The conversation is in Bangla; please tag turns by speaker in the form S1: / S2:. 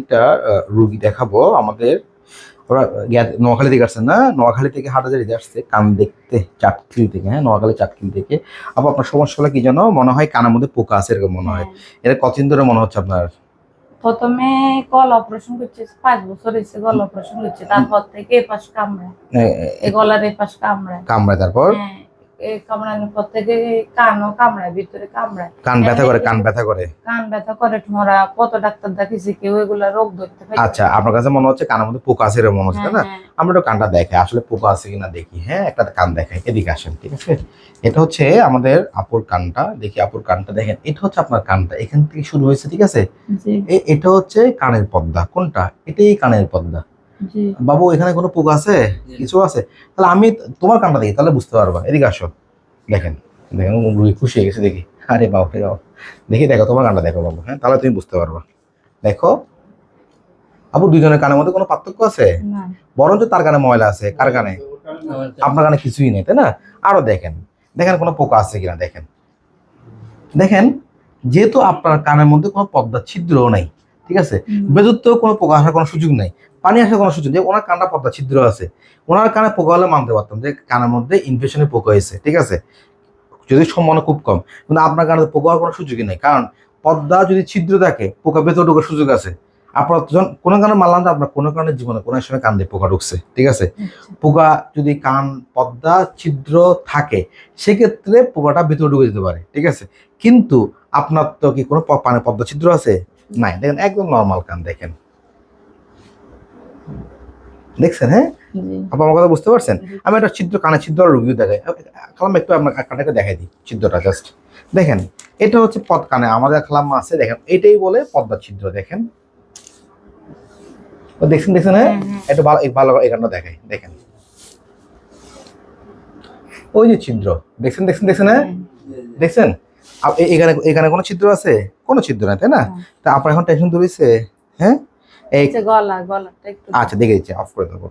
S1: একটা রুগী দেখাবো। আমাদের ওরা নোয়াখালী থেকে আসছেন না? নোয়াখালী থেকে হাটাজারিতে আসছে কান দেখতে চাটকিল থেকে হ্যাঁ নোয়াখালী চাটকিল থেকে। আবার আপনার সমস্যা হলো কি যেন মনে হয় কানের মধ্যে পোকা আছে এরকম মনে হয়। এটা কতদিন ধরে মনে হচ্ছে আপনার?
S2: প্রথমে গল অপারেশন করছে পাঁচ বছর হয়েছে গল অপারেশন করছে। তারপর থেকে এ পাশ কামড়ায় গলার পাশ কামড়ায়।
S1: কামড়ায় তারপর?
S2: হ্যাঁ। কামড়ানোর পর থেকে কানও কামড়ায় ভিতরে কামড়ায়।
S1: কান ব্যথা করে কান ব্যথা করে?
S2: কান ব্যথা করে ঠোঁড়া কত ডাক্তার দেখিয়েছি কেউ এগুলা রোগ ধরতে পারে।
S1: আচ্ছা আপনার কাছে মনে হচ্ছে কানের মধ্যে পোকা আছে মনে হচ্ছে না?
S2: হ্যাঁ,
S1: আমরা একটু কানটা দেখাই আসলে পোকা আছে কিনা দেখি হ্যাঁ একটা কান দেখাই এদিকে আসেন ঠিক আছে? এটা হচ্ছে আমাদের আপুর কানটা দেখি আপুর কানটা দেখেন এটা হচ্ছে আপনার কানটা এখান থেকে শুরু হয়েছে ঠিক আছে? এটা হচ্ছে কানের পর্দা কোনটা? এটাই কানের পর্দা। বাবু এখানে কোনো পোক আছে? কিছু আছে? তাহলে আমি তোমার কানটা দেখি তাহলে বুঝতে পারবা। এদিকে আসো। দেখেন দেখেন রুই খুশি হয়ে গেছে দেখি। আরে বাবু রে বাবু। দেখি দেখো তোমার কানটা দেখো বাবু। হ্যাঁ তাহলে তুমি বুঝতে পারবা। দেখো আপু দুজনের কানের মধ্যে কোনো পার্থক্য আছে?
S2: না।
S1: বরঞ্চ তার কানে ময়লা আছে। কার কানে। আপনার কানে কিছুই নেই তাই না? আরও দেখেন দেখেন কোনো পোকা আছে কিনা দেখেন। দেখেন যেহেতু আপনার কানের মধ্যে কোনো পদ্মা ছিদ্রও নাই ঠিক আছে?
S2: হুম।
S1: বেদুত্বেও কোনো পোকা আসার কোনো সুযোগ নেই। পানি আসার কোনো সুযোগ নেই। ওনার কানটা পদ্মা ছিদ্র আছে। ওনার কানে পোকা হলে মানতে পারতাম যে কানের মধ্যে ইনফেকশনের পোকা হয়েছে ঠিক আছে? যদি সম্ভাবনা খুব কম। কিন্তু আপনার কানে পোকা হওয়ার কোনো সুযোগই নেই। কারণ পদ্মা যদি ছিদ্র থাকে পোকা ভেতর ঢোকার সুযোগ আছে। আপনার যখন কোনো কারণে মানলাম যে আপনার কোনো কারণে জীবনে কোনো সময় কান দিয়ে পোকা ঢুকছে ঠিক আছে? পোকা যদি কান পদ্মা ছিদ্র থাকে সেক্ষেত্রে পোকাটা ভেতরে ঢুকে যেতে পারে ঠিক আছে? কিন্তু আপনার তো কি কোনো পানে পদ্মা ছিদ্র আছে? নাই দেখেন একদম নর্মাল কান দেখেন। দেখছেন হ্যাঁ?
S2: জি।
S1: আপনি আমার কথা বুঝতে পারছেন? আমি একটা ছিদ্র কানে ছিদ্র রুগীও দেখাই। খালাম একটু আপনার কানটাকে দেখাই দিই ছিদ্রটা জাস্ট দেখেন এটা হচ্ছে পদ কানে আমাদের খালাম আছে দেখেন এটাই বলে পদ্মা ছিদ্র দেখেন। দেখছেন দেখছেন হ্যাঁ। একটু ভালো ভালো এখানটা দেখাই দেখেন। ওই যে ছিদ্র দেখছেন দেখছেন দেখছেন হ্যাঁ? দেখছেন? এখানে এখানে কোনো ছিদ্র আছে? কোনো ছিদ্র নাই তাই না। তা আপনার এখন টেনশন ধরেছে? হ্যাঁ? এই
S2: গলা গলাটা
S1: আচ্ছা দেখে দিচ্ছি অফ করে দেবো।